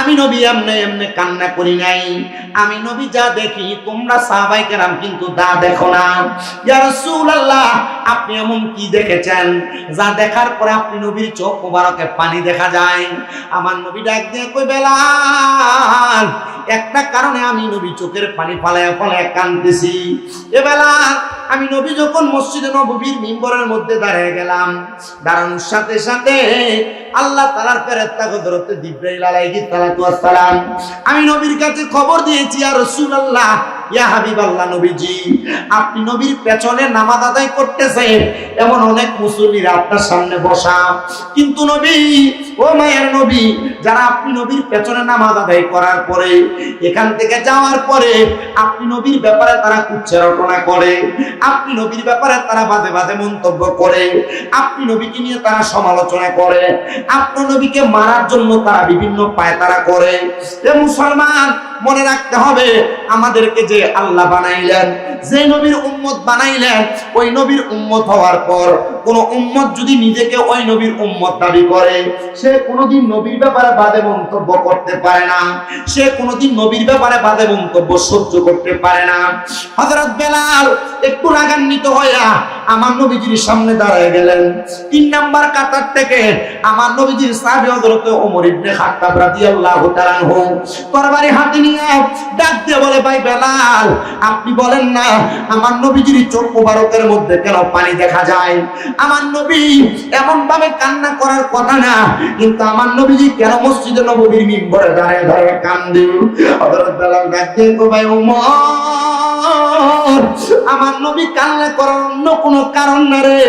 আমি নবী এমনে এমনে কান্না করি নাই। আমি নবী যা দেখি, তোমরা সাহাবাই কেরাম কিন্তু তা দেখো না। ইয়া রাসূলুল্লাহ, আপনি এমন কি দেখেছেন? যা দেখার পরে আপনি নবীর চোখ মোবারকে পানি দেখা যায়। আমার নবী ডাক দিয়ে কই বেলাল, একটা কারণে আমি নবী চোখের পানি ফালায় ফালায় কান্দতেছি এ বেলাল আমি নবী যখন মসজিদে নবীর মিম্বরের মধ্যে দাঁড়িয়ে গেলাম, দাঁড়ানোর সাথে সাথে আল্লাহ তালার ফেরেত্তা কদরতে জিব্রাইল আলাইহি সালাম, আমি নবীর কাছে খবর দিয়েছি আর রাসূলুল্লাহ আপনি নবীর পেছনে করতেছেন। এমন অনেক সামনে কিন্তু নবী, ও মায়ের নবী, যারা আপনি নবীর পেছনে করার পরে, এখান থেকে যাওয়ার পরে আপনি নবীর ব্যাপারে তারা কুচ্ছা রটনা করে। আপনি নবীর ব্যাপারে তারা বাদে বাদে মন্তব্য করে। আপনি নবীকে নিয়ে তারা সমালোচনা করে। আপনার নবীকে মারার জন্য তারা বিভিন্ন পায়তারা করে। মুসলমান মনে রাখতে হবে, আমাদেরকে যে আল্লাহ বানাইলেন, যে নবীর উম্মত বানাইলেন, ওই নবীর উম্মত হওয়ার পর কোন উম্মত যদি নিজেকে ওই নবীর উম্মত দাবি করে, সে কোনোদিন নবীর ব্যাপারে বাদে মন্তব্য করতে পারে না, সে কোনোদিন নবীর ব্যাপারে বাদে মন্তব্য সহ্য করতে পারে না। হযরত বেলাল একটু রাগান্বিত হইয়া আমার নবীজির সামনে দাঁড়ায় গেলেন। তিন নাম্বার কাতার থেকে আমার নবীজির সাহাবী হযরত ওমর ইবনে খাত্তাব রাদিয়াল্লাহু তাআলা তরবারি হাতে পানি দেখা যায়? আমার নবী এমন কান্না করার কথা না, কিন্তু আমার নবীজি কেন মসজিদে নববীর মিম্বরে দাঁড়িয়ে দাঁড়িয়ে কান্দে? হযরত বেলাল ডাক ভাই ওমর আমার নবী কান্না করার অন্য কোনো কারণ না রে।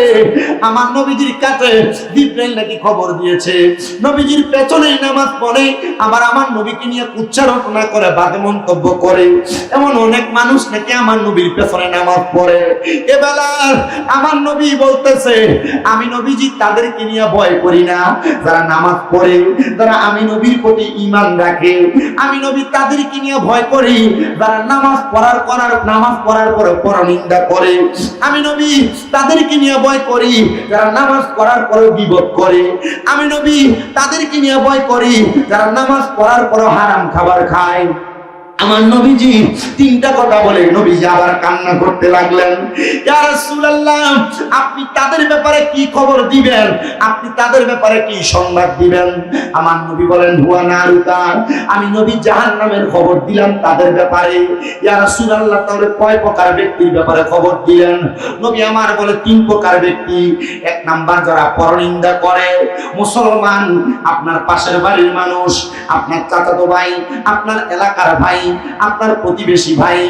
আমার নবীজির কাছে জিব্রাইল নাকি খবর দিয়েছে। নবীজির পেছনেই নামাজ পড়ে। আবার আমার নবীকে নিয়ে উচ্চারণা করে বাদে মন্তব্য করে। এমন অনেক মানুষ নাকি আমার নবীর পেছনে নামাজ পড়ে। এবেলার আমার নবী বলতেছে, আমি নবীজি তাদেরকে নিয়ে ভয় করি না। যারা নামাজ পড়ে, যারা আমি নবীর প্রতি ইমান রাখে, আমি নবী তাদেরকে নিয়ে ভয় করি। যারা নামাজ পড়ার করার নামাজ পড়ার পরে পরনিন্দা করে। আমি নবী তাদেরকে নিয়ে ভয় করি, যারা নামাজ পড়ার পরে বিপদ করে। আমি নবী তাদেরকে নিয়ে ভয় করি, যারা নামাজ পড়ার পরে হারাম খাবার খায়। আমার নবীজি তিনটা কথা বলে নবীজি আবার কান্না করতে লাগলেন। আপনি তাদের ব্যাপারে কি খবর দিবেন? আপনি তাদের ব্যাপারে কি সংবাদ দিবেন? আমার নবী বলেন, হুয়া নারুতা আমি নবী জাহান নামের খবর দিলাম তাদের ব্যাপারে। ইয়া রাসূলুল্লাহ, তাহলে কয় প্রকার ব্যক্তির ব্যাপারে খবর দিলেন? নবী আমার বলে, তিন প্রকার ব্যক্তি। এক নাম্বার যারা পরনিন্দা করে, মুসলমান, আপনার পাশের বাড়ির মানুষ, আপনার চাচাতো ভাই, আপনার এলাকার ভাই, আপনার প্রতিবেশী ভাই,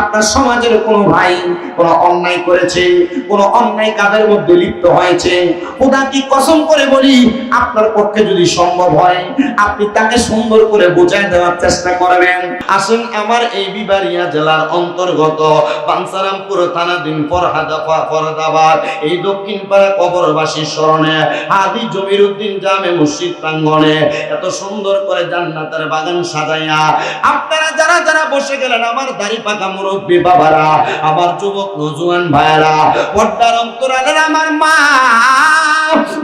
আপনার সমাজের কোনো ভাই, কোনো অন্যায় করেছে, কোনো অন্যায় কাজের মধ্যে লিপ্ত হয়েছে, খোদা কি কসম করে বলি, আপনার পক্ষে যদি সম্ভব হয়, আপনি তাকে সুন্দর করে বোঝায় দেওয়ার চেষ্টা করবেন। আসুন আমার এই বিবারিয়া জেলার অন্তর্গত বানসারামপুর থানাধীন ফরহাদা ফরহাদাবাদ, এই দক্ষিণ পাড়া কবরবাসীর স্মরণে হাদি জমির উদ্দিন জামে মসজিদ প্রাঙ্গণে এত সুন্দর করে জান্নাতের বাগান সাজাইয়া, আপনারা যারা যারা বসে গেলেন, আমার দাড়ি পাকা মুরব্বী বাবারা, আমার যুবক নজুয়ান ভাইয়েরা, পর্দার অন্তরালের আমার মা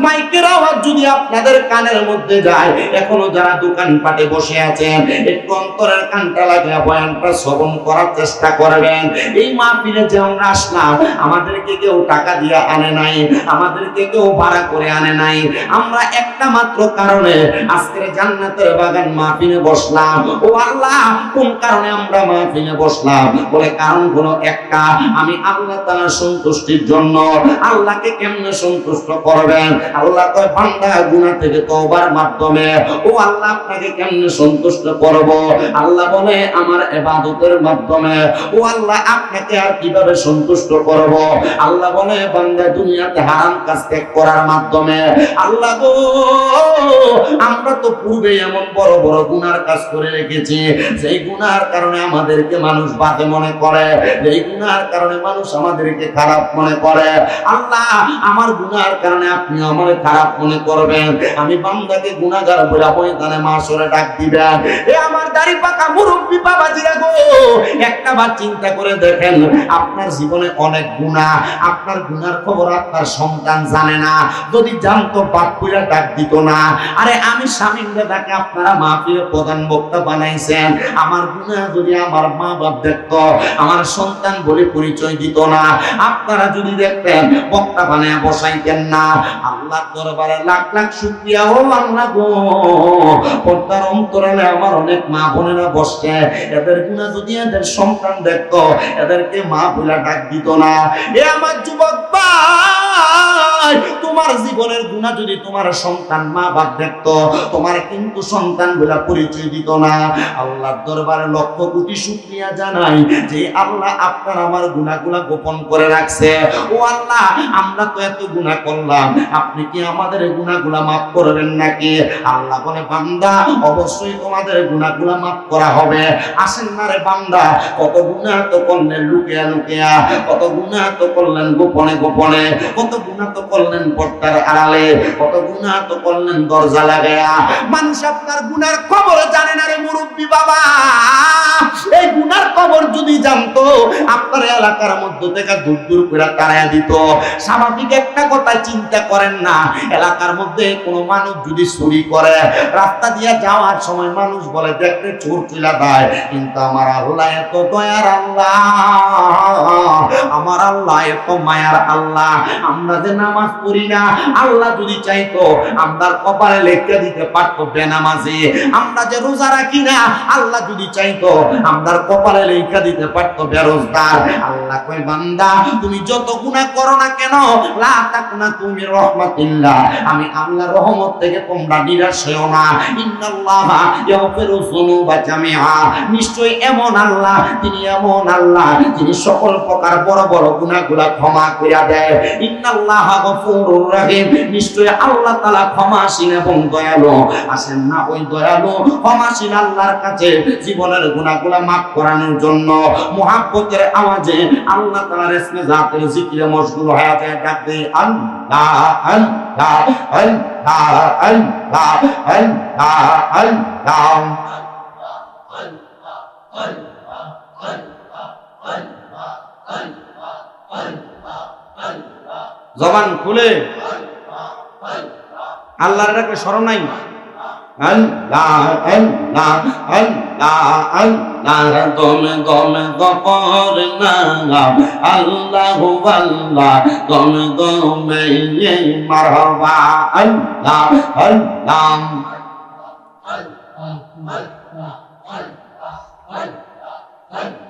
মাইকের আওয়াজ যদি আপনাদের কানের মধ্যে যায়, এখনও যারা দোকান পাটে বসে আছেন, একটু অন্তরের কানটা লাগিয়ে বয়ানটা শ্রবণ করার চেষ্টা করবেন। এই মাহফিলে যে আমরা আসলাম, আমাদেরকে কেউ টাকা দিয়ে আনে নাই, আমাদেরকে কেউ ভাড়া করে আনে নাই। আমরা একটা মাত্র কারণে আজকের জান্নাতের বাগান মাহফিলে বসলাম। ও আল্লাহ, কোন কারণে আমরা মাহফিলে বসলাম? বলে কারণ হলো একটা, আমি আল্লাহ তাআলার সন্তুষ্টির জন্য আল্লাহকে কেমনে সন্তুষ্ট করবেন আল্লাহ কয়, বান্দা গুনাহ থেকে তওবার মাধ্যমে, ও আল্লাহ আপনাকে কেমনে সন্তুষ্ট করব? আল্লাহ বলে, আমার ইবাদতের মাধ্যমে, ও আল্লাহ আপনাকে আর কীভাবে সন্তুষ্ট করব? আল্লাহ বলে, বান্দা দুনিয়াতে হারাম কাজ ত্যাগ করার মাধ্যমে, আল্লাহ গো, আমরা তো পূর্বে এমন বড় বড় গুনার কাজ করে রেখেছি সেই গুনার কারণে আমাদেরকে মানুষ বাদে মনে করে এই গুনার কারণে মানুষ আমাদেরকে খারাপ মনে করে। আল্লাহ, আমার গুনার কারণে আপনি আমার খারাপ মনে করবেন। আমি বান্দাকে গুনাহগার বলে ময়দানে মাসরে ডাক দিবেন। এ আমার দাড়ি পাকা মুরব্বি বাবাজিরা গো। একটা বার চিন্তা করে দেখেন, আপনার জীবনে অনেক গুনাহ। আপনার গুণার খবর আপনার সন্তান জানে না। যদি জানতো, বাপ কইরা ডাক দিত না। আরে আমি স্বামীর দাদাকে আপনারা মা মাহফিলের প্রধান বক্তা বানাইছেন। আমার গুণা যদি আমার মা বাপ দেখত, আমার সন্তান বলে পরিচয় দিত না। আপনারা যদি দেখতেন, বক্তা বানায় বসাইতেন না। আল্লাহ দরবারে লাখ লাখ শুক্রিয়া ও আল্লাহ গো। পর্দার অন্তরালে আমার অনেক মা বোনেরা বসছে। এদের গুণা যদি এদের সন্তান দেখতো, এদেরকে মা বলে ডাক দিত না। এ আমার যুবক তোমার জীবনের গুণা যদি তোমার সন্তান মা বাপ দেখতো, তোমার কিন্তু সন্তান বলে পরিচয় দিত না। আল্লাহর দরবারে লক্ষ কোটি শুকরিয়া জানাই যে আল্লাহ আপনার আমার গুণাগুলা গোপন করে রাখছে। ও আল্লাহ, আমরা তো এত গুনাহ করলাম, আপনি কি আমাদের গুনাহগুলা মাফ করবেন নাকি? আল্লাহ বলে, বান্দা, অবশ্যই তোমাদের গুনাহগুলা মাফ করা হবে। আসেন না রে বান্দা, কত গুনাহ তো করলেন লুকিয়া লুকিয়া, কত গুনাহ তো করলেন গোপনে গোপনে, কত গুনাহ তো করলেন পর্দার আড়ালে। কত গুনাহ তো করলেন, দরজা লাগায়া। মানুষ আপনার গুনার খবর জানে না রে গুনার খবর যদি জানতো, আপনার এলাকার মধ্য থেকে দূর দূর করে তাড়াইয়া দিত। স্বাভাবিক একটা কথা চিন্তা করেন না, এলাকার মধ্যে কোনো মানুষ যদি চুরি করে, রাস্তা দিয়ে যাওয়ার সময় মানুষ বলে দেখতে চোর চুলা দেয় কিন্তু আমার আল্লাহ এত দয়ার আল্লাহ। আমার আল্লাহ এত মায়ার আল্লাহ। আমরা যে নামাজ পড়ি না, আল্লাহ যদি চাইতো, আমরা কপালে লেখতে দিতে পারতো বেনামাজি। আমরা যে রোজা রাখি না, আল্লাহ যদি চাইতো, আমরা কপালে লেখা দিতে পারতো, বেরোজগার। আল্লাহ কই বান্দা, তুমি যত গুনাহ করো না কেন, লা তাকুনা তুমি রহমাতিল্লাহ। আমি আল্লাহর রহমত থেকে তোমরা নিরাশ হও না। ইন্নাল্লাহা ইয়াগফিরু যুনুবা জামিআ। নিশ্চয় এমন আল্লাহ, তিনি এমন আল্লাহ তিনি সকল প্রকার বড় বড় গুনাহগুলা ক্ষমা কইরা দেয়। ইন্নাল্লাহা গফুরুর রহিম। নিশ্চয় আল্লাহ তাআলা ক্ষমাশীল এবং দয়ালু। আসেন না ওই দয়ালু, ক্ষমাশীল আল্লাহর কাছে জীবনের গুনাহগুলা মাফ করানোর জন্য। মুহাব্বতের আওয়াজে আল্লাহ তাআলার ইসমে জাতের জিকিরে মশগুল হয়ে যায় আল্লাহ। জবান খুলে। আল্লাহর ডাকে স্মরণ নাই। আল্লাহ আল্লাহ আল্লাহ আল্লাহ দমে দমে গপর নাম আল্লাহ আল্লাহ দমে দমে মারহাবা আল্লাহ আল্লাহ আল্লাহ আল্লাহ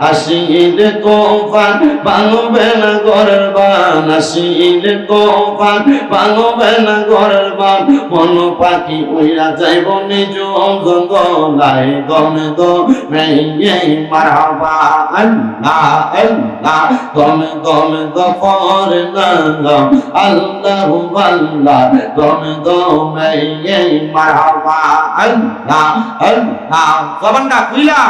আসিল তোফান ভাঙবে না ঘরের বান আসিল তোফান ভাঙবে না বান মন পাখি উইরা যাইব নিজ জঙ্গলায় গমে গমে মারহাবা আল্লাহ আল্লাহ গমে গমে গফর নাম আল্লাহ আল্লাহ গমে গমে মারহাবা আল্লাহ আল্লাহ জবানটা খুইলা।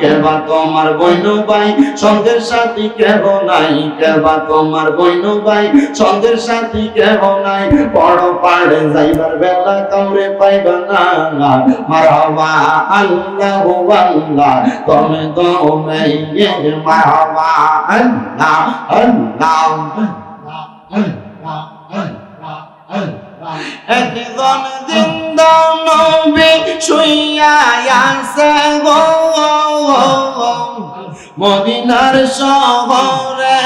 কেবা তোমার বইন ভাই সঙ্গের সাথী কেহ নাই, কেবা তোমার বইন ভাই সঙ্গের সাথী কেহ নাই, বড় পাড়ে যাইবার বেলা কাউরে পাইবা না আল্লাহ তুমি তুমি একজন জিন্দা নবী শুইয়া আছে গো। মদিনার শহরে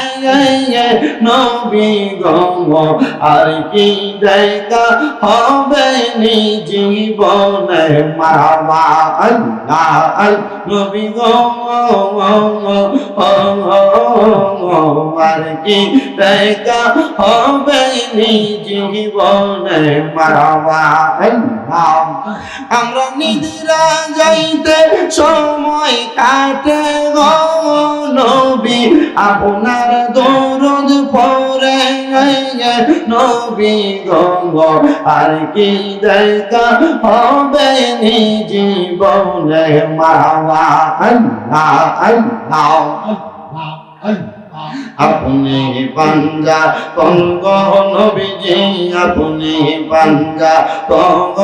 নবী গো, আর কি দেখা হবে নি জীবনে? মারবা আল্লাহ আল নবী গো, আর কি দেখা হবে নি জীবনে? মারবা আল্লাহ। আমরা নিদ্রা যাইতে সময় কাটে গো নবী। আপনার দরদ পরে নবী গঙ্গ আর কি দেখা হবে জীবনে? মারবা আল্লাহ আল্লাহ। আপনি পাঞ্জা তঙ্গ নবীজি, আপনি পাঞ্জা তঙ্গ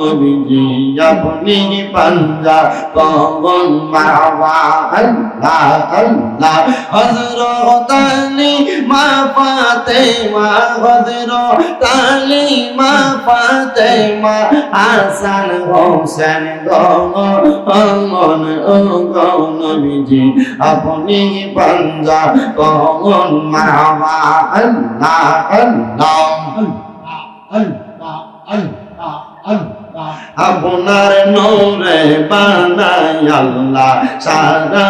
নবীজি, আপনি পাঞ্জা তঙ্গ মারওয়া আল্লাহ আল্লাহ। হযরত আলী মা ফাতেমা হযরত আলী মা ফাতেমা, হাসান হোসেন গমন ও নবীজি, আপনি পাঞ্জা কমন মারওয়া আল্লাহ আল্লাহ। আপনার নূরে বানাই আল্লাহ, সারা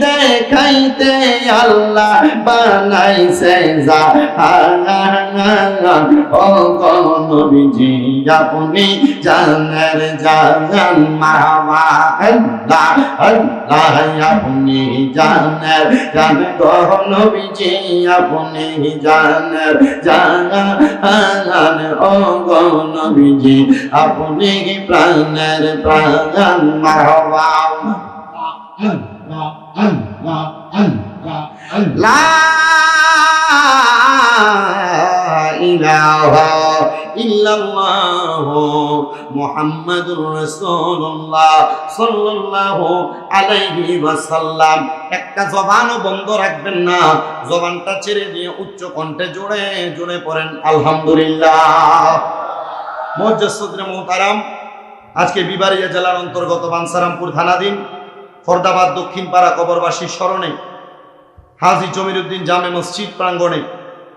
দেখাইতে আল্লাহ বানাইছে নবীজি আপনি জানের আল্লাহ আপনি জানের জান গো আপনি জানের জান নবীজি আপনি প্রাণের প্রাণ মারওয়া লা ইল্লাল্লাহ মুহাম্মাদুর রাসূলুল্লাহ সাল্লাল্লাহু আলাইহি ওয়াসাল্লাম। একটা জবানও বন্ধ রাখবেন না। জবানটা ছেড়ে দিয়ে উচ্চ কণ্ঠে জোরে জোরে পড়েন, আলহামদুলিল্লাহ। মজ্জাসুদ্রে মোহতারাম, আজকে বিবারিয়া জেলার অন্তর্গত বানসারামপুর থানাধীন ফরদাবাদ দক্ষিণ পাড়া কবরবাসীর স্মরণে হাজি জমিরুদ্দিন জামে মসজিদ প্রাঙ্গণে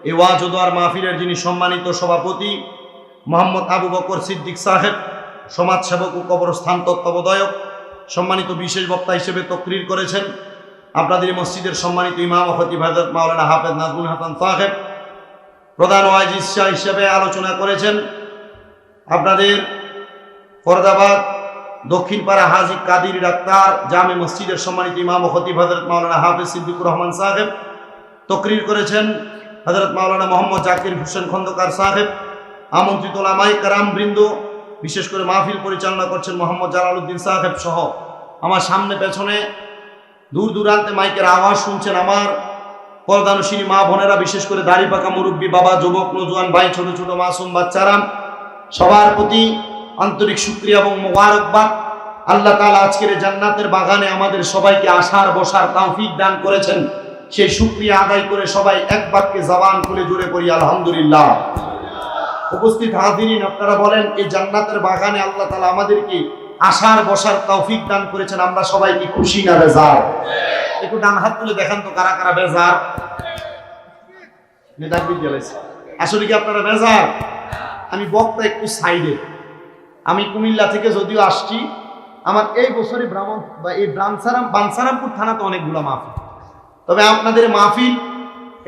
এই ওয়াজ মাহফিলের যিনি সম্মানিত সভাপতি মোহাম্মদ আবু বকর সিদ্দিক সাহেব, সমাজসেবক ও কবরস্থান তত্ত্বাবধায়ক, সম্মানিত বিশেষ বক্তা হিসেবে তকরির করেছেন আপনাদের মসজিদের সম্মানিত ইমাম খতিব হজরত মাওলানা হাফেদ নাজমুল হাসান সাহেব। প্রধান ওয়াইজ ইসা হিসেবে আলোচনা করেছেন আপনাদের ফরদাবাদ দক্ষিণ পাড়া হাজি কাদির ডাক্তার জামে মসজিদের সম্মানিত ইমাম ও খতিব হজরত মাওলানা হাফেজ সিদ্দিকুর রহমান সাহেব। তকরির করেছেন হজরত মাওলানা মোহাম্মদ জাকির হোসেন খন্দকার সাহেব। আমন্ত্রিত লামাই কারাম বৃন্দ, বিশেষ করে মাহফিল পরিচালনা করছেন মোহাম্মদ জালালউদ্দিন সাহেব সহ। আমার সামনে পেছনে দূর দূরান্তে মাইকের আওয়াজ শুনছেন আমার পর্দানুশীলী মা বোনেরা, বিশেষ করে দাড়ি পাকা মুরব্বী বাবা, যুবক নজুয়ান ভাই, ছোট ছোট মাসুম বাচ্চারা। সবার প্রতি আন্তরিক শুক্রিয়া এবং মোবারকবাদ। আল্লাহ তাআলা আজকের জান্নাতের বাগানে আমাদের সবাইকে আসার বসার তৌফিক দান করেছেন। সেই শুক্রিয়া আদায় করে সবাই এক বাক্যে জবান খুলে জুড়ে পড়ি, আলহামদুলিল্লাহ। উপস্থিত হাজিরিন, আপনারা বলেন, এই জান্নাতের বাগানে আল্লাহ তালা আমাদেরকে আসার, বসার তৌফিক দান করেছেন, আমরা সবাই কি খুশি না বেজার? একটু ডান হাত তুলে দেখান তো কারা কারা বেজার। আসলে কি আপনারা বেজার? আমি বক্তা একটু সাইডে। আমি কুমিল্লা থেকে যদিও আসছি, আমার এই বছরে ব্রাহ্মণ বা এই ব্রানসারাম বানসারামপুর থানাতে অনেকগুলো মাহফিল। তবে আপনাদের মাহফিল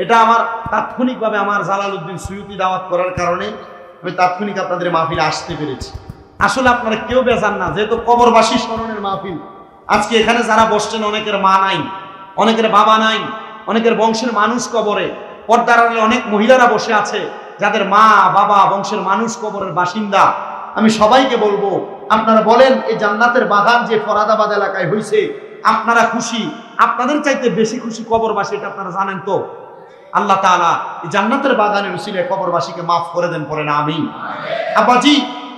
এটা আমার তাৎক্ষণিকভাবে আমার জালালউদ্দিন সুয়ুতি দাওয়াত করার কারণে আমি তাৎক্ষণিক আপনাদের মাহফিলে আসতে পেরেছি। আসলে আপনারা কেউ বেজান না, যেহেতু কবরবাসী স্মরণের মাহফিল। আজকে এখানে যারা বসছেন, অনেকের মা নাই, অনেকের বাবা নাই, অনেকের বংশের মানুষ কবরে। পর্দার আড়ালে অনেক মহিলারা বসে আছে, যাদের মা, বাবা, বংশের মানুষ কবরের বাসিন্দা। আমি সবাইকে বলব, আপনারা বলেন, এই জান্নাতের বাগান যে ফরাদাবাদ এলাকায় হয়েছে আপনারা খুশি? আপনাদের চাইতে বেশি খুশি কবরবাসী, এটা আপনারা জানেন তো? আল্লাহ এই জান্নাতের বাগানে উসিলে কবরবাসীকে মাফ করে দেন পরে না আমি আব্বাজি,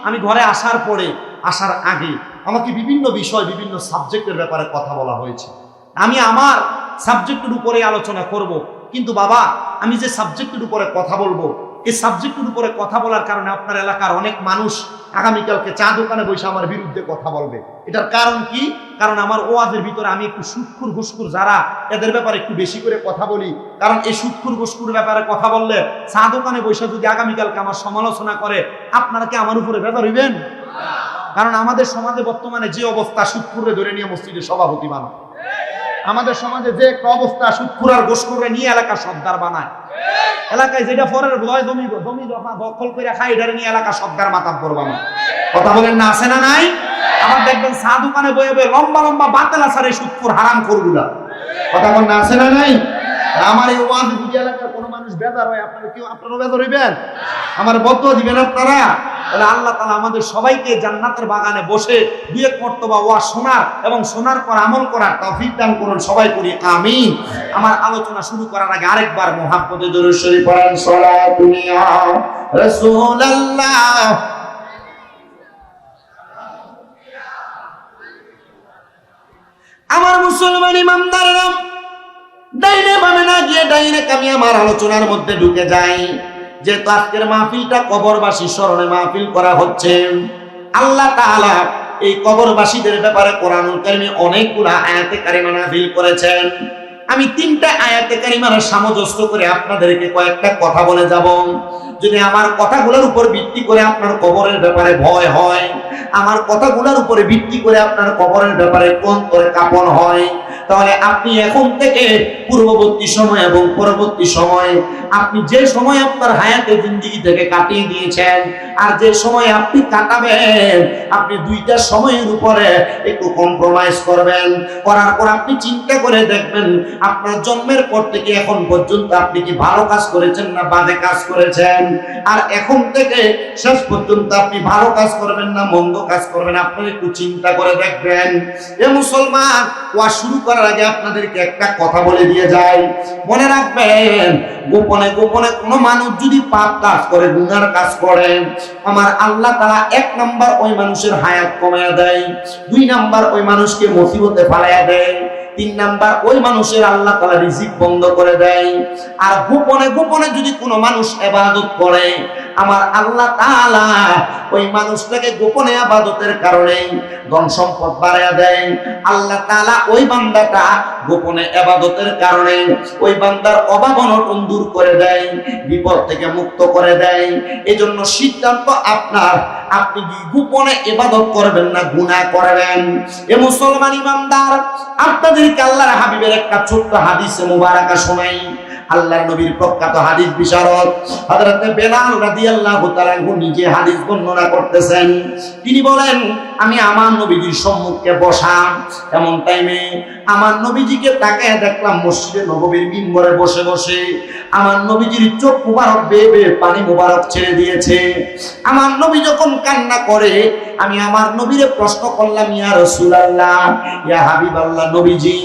আমি ঘরে আসার পরে, আসার আগে আমাকে বিভিন্ন বিষয়, বিভিন্ন সাবজেক্টের ব্যাপারে কথা বলা হয়েছে। আমি আমার সাবজেক্টের উপরে আলোচনা করব, কিন্তু বাবা, আমি যে সাবজেক্টের উপরে কথা বলব, এই সাবজেক্টের উপরে কথা বলার কারণে আপনার এলাকার অনেক মানুষ আগামীকালকে চা দোকানে বসে আমার বিরুদ্ধে কথা বলবে। এটার কারণ কি? কারণ আমার ওয়াজের ভিতরে আমি একটু সুৎখুর ঘুসখুর যারা, এদের ব্যাপারে একটু বেশি করে কথা বলি। কারণ এই সুৎখুর ঘুসখুর ব্যাপারে কথা বললে চা দোকানে বসে যদি আগামীকালকে আমার সমালোচনা করে, আপনারা কি আমার উপরে বেজার হইবেন? কারণ আমাদের সমাজে বর্তমানে যে অবস্থা সুৎখুরে ধরে নিয়ে মসজিদের সভাপতি বানায়। আমাদের সমাজে যে অবস্থা সুৎখুর আর গোসখুরে নিয়ে এলাকা সর্দার বানায়। এলাকায় যেটা পরের ভয়, জমি জমি দখা- দখল করে খাই এটারে নিয়ে এলাকা সর্দার মাথা পড়বা না কথা বলেন না, আছে না নাই? আবার দেখবেন চা দোকানে বয়ে বয়ে লম্বা লম্বা বাতেল এই সুৎখুর হারাম করগুলা। কথা বলেন না, আছে না নাই? আমার এই ওয়াজ বুঝে এলাকার কোনো মানুষ বেদার হয়, আপনারা কেউ আপনারা বেদার হইবেন? আমার বদ্ধ দিবেন আপনারা? তাহলে আল্লাহ তালা আমাদের সবাইকে জান্নাতের বাগানে বসে দুই এক মর্তবা ওয়া শোনার এবং শোনার পর আমল করার তৌফিক দান করুন সবাই করি, আমিন। আমার আলোচনা শুরু করার আগে আরেকবার মোহাম্মদে দরুদ শরীফ পড়েন সালাতুনিয়া রাসূলুল্লাহ। আমার মুসলমান ইমামদারেরা ডাইনে বামে না গিয়ে ডাইরেক্ট আমি আমার আলোচনার মধ্যে ঢুকে যাই যেহেতু আজকের মাহফিলটা কবরবাসী স্মরণে মাহফিল করা হচ্ছে। আল্লাহ তাআলা এই কবরবাসীদের ব্যাপারে কোরআনুল কারিমে অনেকগুলো আয়াতে কারিমা নাযিল করেছেন। আমি তিনটা আয়াতে কারিমার সামঞ্জস্য করে আপনাদেরকে কয়েকটা কথা বলে যাব। যদি আমার কথাগুলোর উপর ভিত্তি করে আপনার কবরের ব্যাপারে ভয় হয়। আমার কথাগুলোর উপরে ভিত্তি করে আপনার কবরের ব্যাপারে কোন করে কাপন হয়। তাহলে আপনি এখন থেকে পূর্ববর্তী সময় এবং পরবর্তী সময় আপনি যে সময় আপনার হায়াতে জিন্দিগি থেকে কাটিয়ে দিয়েছেন আর যে সময় আপনি কাটাবেন, আপনি দুইটা সময়ের উপরে একটু কম্প্রোমাইজ করবেন। করার পর আপনি চিন্তা করে দেখবেন, আপনার জন্মের পর থেকে এখন পর্যন্ত আপনি কি ভালো কাজ করেছেন না বাজে কাজ করেছেন। আর এখন থেকে শেষ পর্যন্ত আপনি ভালো কাজ করবেন না, মন্দ কাজ করবেন আপনি একটু চিন্তা করে দেখবেন। এ মুসলমান ওয়া শুরু করার আগে আপনাদেরকে একটা কথা বলে দিয়ে যাই। মনে রাখবেন, গোপনে গোপনে কোনো মানুষ যদি পাপ কাজ করে, গুনার কাজ করে, আমার আল্লাহ তারা এক নাম্বার ওই মানুষের হায়াত কমায়া দেয়। দুই নাম্বার ওই মানুষকে মুসিবতে ফালাইয়া দেয়। তিন নাম্বার, ওই মানুষের আল্লাহ তালা রিজিক বন্ধ করে দেয়। আর গোপনে গোপনে যদি কোনো মানুষ এবাদত করে, আমার আল্লাহ তাআলা ওই মানুষটাকে গোপনে আবাদতের কারণে ধন সম্পদ বাড়াইয়া দেয়। আল্লাহ তালা ওই বান্দাটা গোপনে আবাদতের কারণে ওই বান্দার অভাব অনটন দূর করে দেয়, বিপদ থেকে মুক্ত করে দেয়। এজন্য সিদ্ধান্ত আপনার আপনি কি গোপনে ইবাদত করবেন না, গুনাহ করবেন? এ মুসলমান ইমানদার, আপনাদেরকে আল্লাহর হাবিবের একটা ছোট্ট হাদিস মুবারাকা শোনাই। আল্লাহর নবীর প্রখ্যাত হাদিস বিশারদ। হযরত বেলাল রাদিয়াল্লাহু তাআলা নিজে হাদিস বর্ণনা করতেছেন। তিনি বলেন আমি আমার নবীজির সম্মুখে বসাম। এমন টাইমে আমার নবীজিকে তাকায় দেখলাম মসজিদে নববীর মিম্বরে বসে বসে আমার নবীজির চোখ মুবারক বেয়ে বেয়ে পানি মুবারক ছেড়ে দিয়েছে। আমার নবী যখন কান্না করে, আমি আমার নবীরে প্রশ্ন করলাম, ইয়া রাসূলুল্লাহ, ইয়া হাবিবাল্লাহ নবীজি,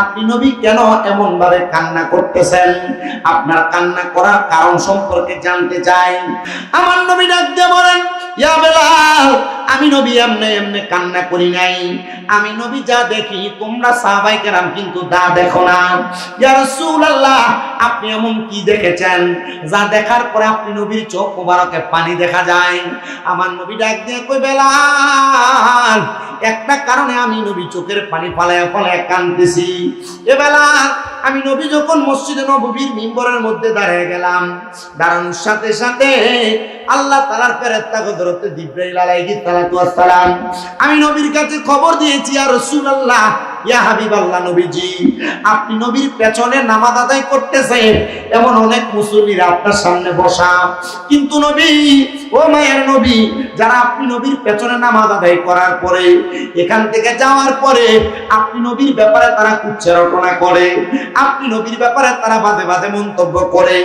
আপনি নবী কেন এমন ভাবে কান্না করতেছেন? আপনার কান্না করার কারণ সম্পর্কে জানতে চাই। আমার নবী ডাক দিয়ে বলেন, ইয়া বেলাল আমি নবী এমনে এমনে কান্না করি নাই। আমি নবী যা দেখি, তোমরা সাহাবাই কেরাম কিন্তু দা দেখো না। ইয়া রাসূলুল্লাহ, আপনি এমন কি দেখেছেন? যা দেখার পরে আপনি নবীর চোখ মোবারকে পানি দেখা যায়। আমার নবী ডাক দিয়ে কই বেলাল, একটা কারণে আমি নবী চোখের পানি ফালায় ফালায় কানতেছি এ বেলা আমি নবী যখন মসজিদে নববীর মিম্বরের মধ্যে দাঁড়িয়ে গেলাম, দাঁড়ানোর সাথে সাথে আল্লাহ তালার ফেরেত্তা হযরত জিব্রাইল ওয়াস আমি নবীর কাছে খবর দিয়েছি আর রাসূলুল্লাহ ইয়া হাবিবাল্লাহ নবীজি, আপনি নবীর পেছনে নামাজ আদায় করতেছেন। এমন অনেক মুসল্লিরা আপনার সামনে বসা। কিন্তু নবী, ও মায়ের নবী, যারা আপনি নবীর পেছনে নামাজ আদায় করার পরে, এখান থেকে যাওয়ার পরে আপনি নবীর ব্যাপারে তারা কুচ্ছা রটনা করে, আপনি নবীর ব্যাপারে তারা বাদে বাদে মন্তব্য করে,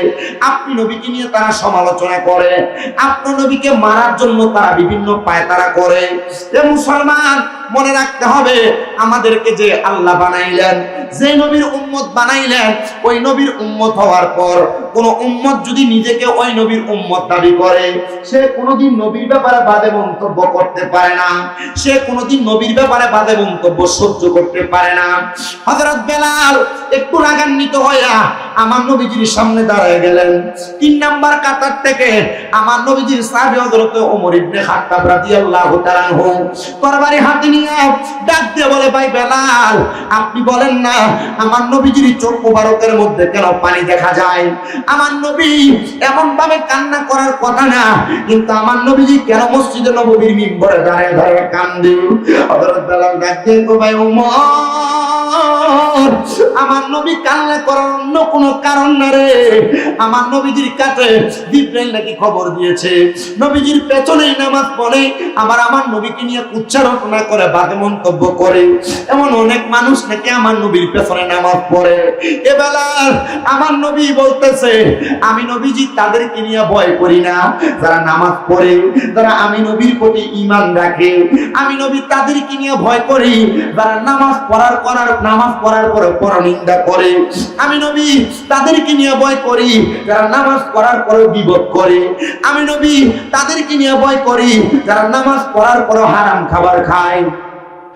আপনি নবীকে নিয়ে তারা সমালোচনা করে, আপনার নবীকে মারার জন্য তারা বিভিন্ন পায়তারা করে। মুসলমান মনে রাখতে হবে, আমাদেরকে যে আল্লাহ বানাইলেন, যে নবীর উম্মত বানাইলেন, ওই নবীর উম্মত হওয়ার পর কোন উম্মত যদি নিজেকে ওই নবীর উম্মত দাবি করে, সে কোনোদিন নবীর ব্যাপারে বাদে মন্তব্য করতে পারে না, সে কোনোদিন নবীর ব্যাপারে বাদে মন্তব্য সহ্য করতে পারে না। হযরত বেলাল একটু রাগান্বিত হইয়া আমার নবীজির সামনে দাঁড়ায় গেলেন। তিন নাম্বার কাতার থেকে আমার নবীজির সাহাবী হযরত ওমর ইবনে খাত্তাব রাদিয়াল্লাহু তাআলা তরবারি হাতে নিয়ে ডাক দিয়ে পানি দেখা যায়? আমার এমন ভাবে কান্না করার কথা না, কিন্তু আমার কেন মসজিদে কান্দে? হযরত বেলাল ডাক দিয়ে ভাই ওমর আমার নবী কান্না করার অন্য কোনো কারণ না রে। আমার নবীজির কাছে জিব্রাইল নাকি খবর দিয়েছে। নবীজির পেছনেই নামাজ পড়ে, আবার আমার নবীকে নিয়ে উচ্চারণা করে বাদে মন্তব্য করে। এমন অনেক মানুষ নাকি আমার নবীর পেছনে নামাজ পড়ে। এবেলার আমার নবী বলতেছে, আমি নবীজি তাদেরকে নিয়ে ভয় করি না। যারা নামাজ পড়ে, যারা আমি নবীর প্রতি ইমান রাখে, আমি নবী তাদেরকে নিয়ে ভয় করি। যারা নামাজ পড়ার করার নামাজ পড়ার পরে পরনিন্দা করে। আমি নবী, তাদেরকে নিয়ে ভয় করি। যারা নামাজ পড়ার পরে বিপদ করে। আমি নবী, তাদেরকে নিয়ে ভয় করি। যারা নামাজ পড়ার পরে হারাম খাবার খায়।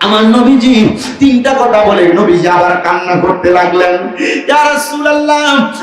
আমার নবীজি তিনটা কথা বলে নবীজি আবার কান্না করতে লাগলেন।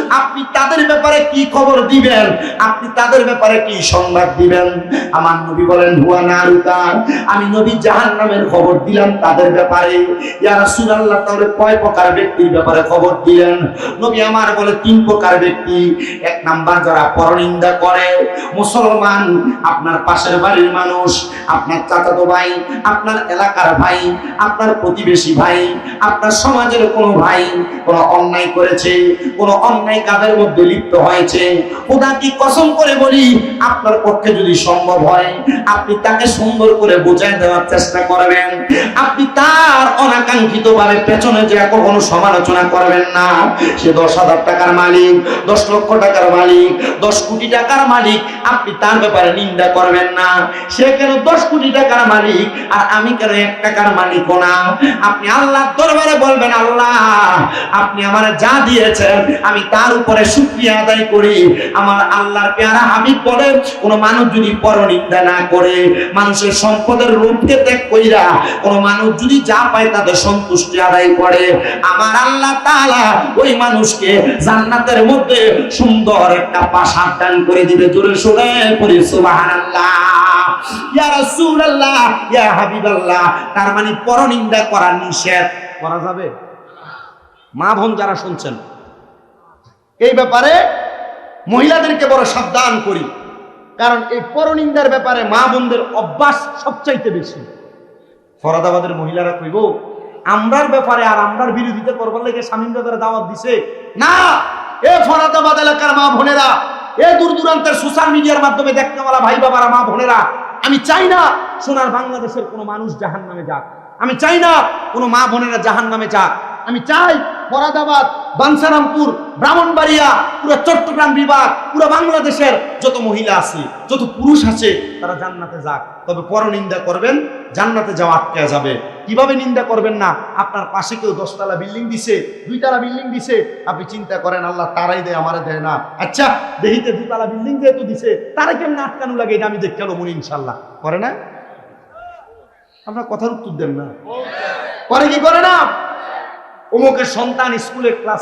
আপনি তাদের ব্যাপারে কি খবর দিবেন? আপনি তাদের ব্যাপারে কি সংবাদ দিবেন? আমার নবী বলেন, হুয়া নারুকা। আমি নবী জাহান্নামের খবর দিলাম তাদের ব্যাপারে। ইয়া রাসূলুল্লাহ, তাহলে কয় প্রকার ব্যক্তির ব্যাপারে খবর দিলেন? নবী আমার বলে, তিন প্রকার ব্যক্তি। এক নাম্বার, যারা পরনিন্দা করে, মুসলমান, আপনার পাশের বাড়ির মানুষ, আপনার চাচাতো ভাই, আপনার এলাকার ভাই আপনার প্রতিবেশী ভাই, আপনার সমাজের কোনো ভাই, কোনো অন্যায় করেছে, কোনো অন্যায় কাজের মধ্যে লিপ্ত হয়েছে। ওটা কি কসম করে বলি, আপনার পক্ষে যদি সম্ভব হয়, আপনি তাকে সুন্দর করে বোঝায় দেওয়ার চেষ্টা করবেন। আপনি তার অনাকাঙ্ক্ষিত ভাবে পেছনে যে কখনো সমালোচনা করবেন না। সে দশ হাজার টাকার মালিক, দশ লক্ষ টাকার মালিক, দশ কোটি টাকার মালিক, আপনি তার ব্যাপারে নিন্দা করবেন না। সে কেন দশ কোটি টাকার মালিক, আর আমি কেন এক টাকার মালিক না আপনি আল্লাহ দরবারে বলবেন, আল্লাহ, আপনি আমার যা দিয়েছেন, আমি তার উপরে শুকরিয়া আদায় করি। আমার আল্লাহর পেয়ারা কোন মানুষ যদি পরনিন্দা না করে, মানুষের সম্পদের রূপকে ত্যাগ কইরা, কোন মানুষ যদি যা পায় তাদের সন্তুষ্টি আদায় করে। আমার আল্লাহ তাআলা ওই মানুষকে জান্নাতের মধ্যে সুন্দর একটা প্রাসাদ দান করে দিবে। জোরে সোরে পড়ি সুবহানাল্লাহ। ইয়া রাসূলুল্লাহ, ইয়া হাবিবাল্লাহ। তার মানে পরনিন্দা করা নিষেধ। করা যাবে? মা বোন যারা শুনছেন, এই ব্যাপারে মহিলাদেরকে বড় সাবধান করি। কারণ এই পরনিন্দার ব্যাপারে মা বোনদের অভ্যাস সবচাইতে বেশি। ফরাদাবাদের মহিলারা কইব, আমরার ব্যাপারে আর আমরার বিরোধিতা করবার লেগে স্বামীরা দাওয়াত দিছে? না! এ ফরাদাবাদ এলাকার মা বোনেরা, এ দূর দূরান্তের সোশ্যাল মিডিয়ার মাধ্যমে দেখতেওয়ালা ভাই বাবারা মা বোনেরা আমি চাই না সোনার বাংলাদেশের কোনো মানুষ জাহান নামে যাক। আমি চাই না কোনো মা বোনেরা জাহান নামে যাক। আমি চাই ফরাদাবাদ বানসারামপুর ব্রাহ্মণবাড়িয়া পুরো চট্টগ্রাম বিভাগ পুরো বাংলাদেশের যত মহিলা আছে যত পুরুষ আছে তারা জান্নাতে যাক। তবে পরনিন্দা করবেন জান্নাতে যাওয়া আটকে যাবে। কীভাবে নিন্দা করবেন না? আপনার পাশে কেউ দশতলা বিল্ডিং দিছে দুইতলা বিল্ডিং দিছে আপনি চিন্তা করেন আল্লাহ তারাই দেয় আমারে দেয় না। আচ্ছা দেহিতে দুতলা বিল্ডিং যেহেতু দিছে তারা কেমন আটকানো লাগে এটা আমি দেখতে মনে ইনশাল্লাহ করে না? আপনার কথার উত্তর দেন না। করে কি করে না? অমুকের সন্তান স্কুলের ক্লাস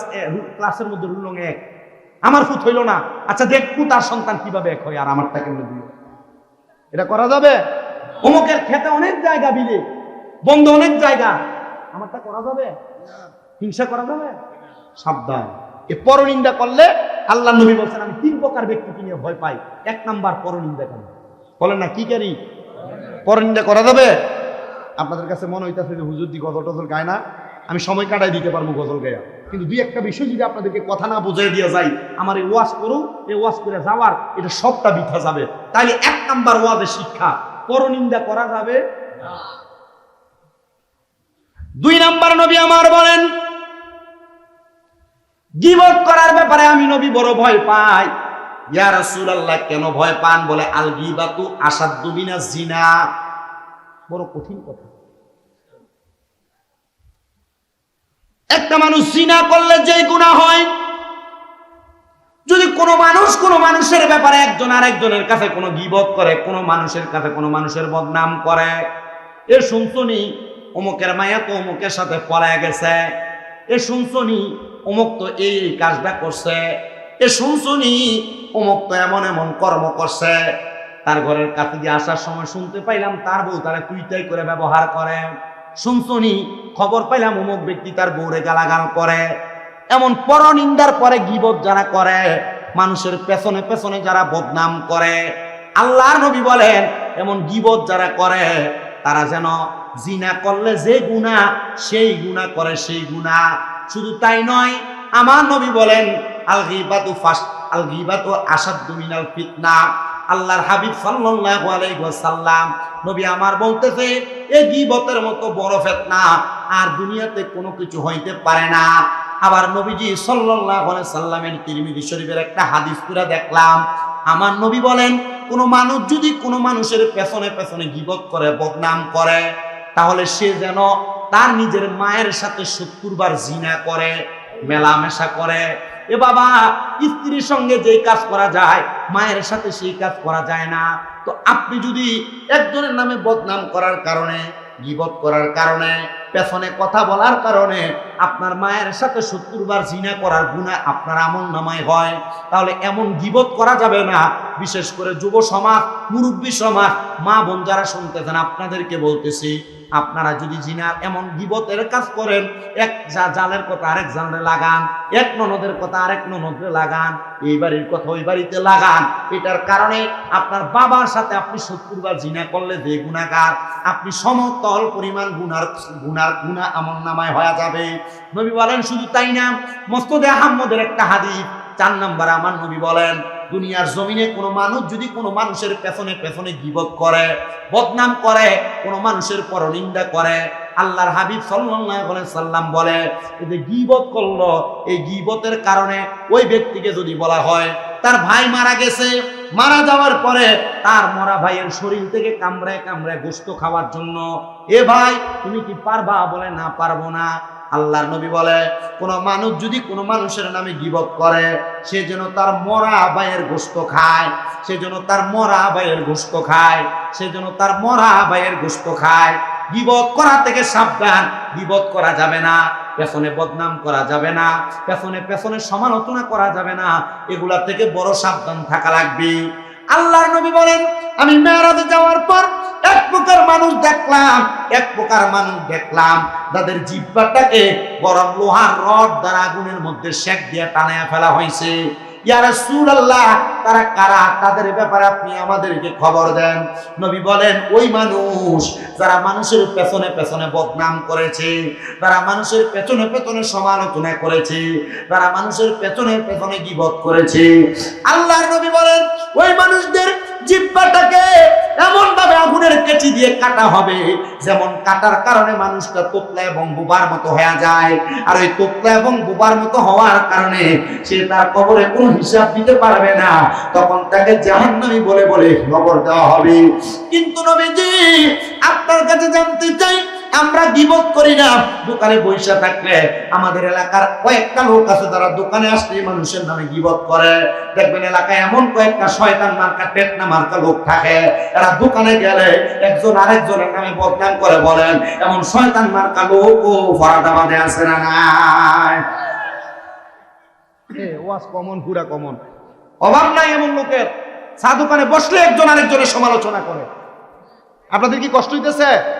ক্লাসের মধ্যে রুলং এক। আমার ফুট হইল না। আচ্ছা দেখব তার সন্তান কীভাবে এক হয়, আর আমারটা কেমন দিল এটা করা যাবে? অমুকের খেতে অনেক জায়গা বিলে, বন্ধ অনেক জায়গা। আমারটা করা যাবে? হিংসা করা যাবে? সাবধান। এ পরনিন্দা করলে আল্লাহ নবী বলছেন, আমি তিন প্রকার ব্যক্তিকে নিয়ে ভয় পাই। এক নাম্বার পরনিন্দা কেন? বলেন না, কি কারি? পরনিন্দা করা যাবে? আপনাদের কাছে মনে হইতেছে যে হুজুর দি গজল টজল গায় না? আমি সময় কাটাই দিতে পারব গজল গায়া কিন্তু দুই একটা বিষয় যদি আপনাদেরকে কথা না বোঝাই দিয়ে যাই আমার এই ওয়াজ করুন, এই ওয়াজ করে যাওয়ার এটা সবটা বিথা যাবে। তাইলে এক নাম্বার ওয়াজের শিক্ষা, পরনিন্দা করা যাবে দুই নাম্বার নবী আমার বলেন, গিবত করার ব্যাপারে আমি নবী বড় ভয় পাই। ইয়া রাসূলুল্লাহ, কেন ভয় পান বলে, আল গিবাতু আসাদ্দু মিনাজ জিনা। বড় কঠিন কথা। একটা মানুষ জিনা করলে যে গুনাহ হয়, যদি কোনো মানুষ কোনো মানুষের ব্যাপারে একজন আরেকজনের কাছে কোনো গিবত করে, কোনো মানুষের কাছে কোনো মানুষের বদনাম করে, এ শুনছনি অমুকের মায়া তো অমুকের সাথে পলায় গেছে, এ শুনছনি অমুক তো এই কাজটা করছে, এ শুনছনি অমুক তো এমন এমন কর্ম করছে, তার ঘরের কাছে দিয়ে আসার সময় শুনতে পাইলাম তার বউ তারা তুইটাই করে ব্যবহার করে। শুনছনি খবর পাইলাম অমুক ব্যক্তি তার বউরে গালাগাল করে। এমন পরনিন্দার পরে গিবত যারা করে, মানুষের পেছনে পেছনে যারা বদনাম করে। আল্লাহর নবী বলেন, এমন গিবত যারা করে, তারা যেন জিনা করলে যে গুণা সেই গুণা করে সেই গুণা শুধু তাই নয়, আমার নবী বলেন, আল গিবাতু ফাস আল গিবাতু আসাদ্দু মিনাল ফিতনা। আল্লাহর হাবিব সাল্লাল্লাহু আলাইহি ওয়াসাল্লাম, নবী আমার বলতেছে এই গিবতের মতো বড় ফিতনা আর দুনিয়াতে কোনো কিছু হইতে পারে না। আবার নবীজি সাল্লাল্লাহু আলাইহি সাল্লামের তিরমিজি শরীফের একটা হাদিস পুরা দেখলাম। আমার নবী বলেন, কোন মানুষ যদি কোনো মানুষের পেছনে পেছনে গিবত করে, বদনাম করে, তাহলে সে যেন তার নিজের মায়ের সাথে সত্তর বার জিনা করে, মেলামেশা করে এ বাবা, স্ত্রীর সঙ্গে যেই কাজ করা যায়, মায়ের সাথে সেই কাজ করা যায় না। তো আপনি যদি একজনের নামে বদনাম করার কারণে, গিবত করার কারণে, পেছনে কথা বলার কারণে আপনার মায়ের সাথে সত্তর বার জিনা করার গুণা আপনার আমল নামায় হয়, তাহলে এমন গিবত করা যাবে না। বিশেষ করে যুব সমাজ, মুরব্বী সমাজ মা বোন যারা শুনতেছেন, আপনাদেরকে বলতেছি আপনারা যদি জিনার এমন গিবতের কাজ করেন, এক যা জালের কথা আরেক জালে লাগান, এক ননদের কথা আরেক ননদে লাগান, এই বাড়ির কথা ওই বাড়িতে লাগান, এটার কারণে আপনার বাবার সাথে আপনি সত্তর বার জিনা করলে যে গুণাগার আপনি সমতল পরিমাণ গুনার গুনার গুণা আমল নামায় হয়ে যাবে। নবী বলেন শুধু তাই না মস্তদে আহম্মদের একটা হাদিস চার নাম্বার আমার নবী বলেন, দুনিয়ার জমিনে কোনো মানুষ যদি কোনো মানুষের পেছনে পেছনে গিবত করে, বদনাম করে, কোনো মানুষের পরনিন্দা করে, আল্লাহর হাবিব আলাইহি সাল্লাম বলে যে গিবত করল, এই গিবতের কারণে ওই ব্যক্তিকে যদি বলা হয়, তার ভাই মারা গেছে, মারা যাওয়ার পরে তার মরা ভাইয়ের শরীর থেকে কামড়ায় কামড়ায় গোস্ত খাওয়ার জন্য, এ ভাই, তুমি কি পারবা? বলে, না, পারব না। আল্লাহর নবী বলে, কোন মানুষ যদি কোনো মানুষের নামে গিবত করে, সে যেন তার মরা ভাইয়ের গোস্ত খায়, সে যেন তার মরা ভাইয়ের গোস্ত খায়, সে যেন তার মরা ভাইয়ের গোস্ত খায়। গিবত করা থেকে সাবধান, গিবত করা যাবে না, পেছনে বদনাম করা যাবে না, পেছনে পেছনে সমালোচনা করা যাবে না, এগুলা থেকে বড় সাবধান থাকা লাগবে। আল্লাহর নবী বলেন, আমি মেয়েরাজে যাওয়ার পর এক প্রকার মানুষ দেখলাম, এক প্রকার মানুষ দেখলাম, তাদের জিব্বাটাকে গরম লোহার রড দ্বারা আগুনের মধ্যে শেক দিয়ে টানায়া ফেলা হয়েছে। ইয়ারা আল্লাহ তারা কারা? তাদের ব্যাপারে আপনি আমাদেরকে খবর দেন। নবী বলেন, ওই মানুষ যারা মানুষের পেছনে পেছনে বদনাম করেছে তারা মানুষের পেছনে পেছনে সমালোচনা করেছে তারা মানুষের পেছনে পেছনে গিবত করেছে। আল্লাহ নবী বলেন, ওই মানুষদের জিব্বাটাকে এমন ভাবে আগুনের কেচি দিয়ে কাটা হবে, যেমন কাটার কারণে মানুষটা তোপলা এবং বুবার মতো হয়ে যায়। আর ওই তোপলা এবং বুবার মতো হওয়ার কারণে সে তার কবরে কোনো হিসাব দিতে পারবে না। তখন তাকে জাহান্নামি বলে বলে খবর দেওয়া হবে। কিন্তু নবীজি আপনার কাছে জানতে চাই আমরা গিবত করি না। দোকানে বৈশা থাকলে আমাদের এলাকার কয়েকটা লোক আছে যারা দোকানে আসলে মানুষের নামে গিবত করে। দেখবেন এলাকায় এমন কয়েকটা শয়তান মার্কা টেটনা মার্কা লোক থাকে। এরা দোকানে গেলে একজন আরেকজনের নামে বদনাম করে বলেন, এমন শয়তান মার্কা লোক ও ফরাদাবাদে আছে না ওয়াজ কমন পুরা কমন। অভাব নাই এমন লোকের। চা দোকানে বসলে একজন আরেকজনের সমালোচনা করে। আপনাদের কি কষ্ট হইতেছে?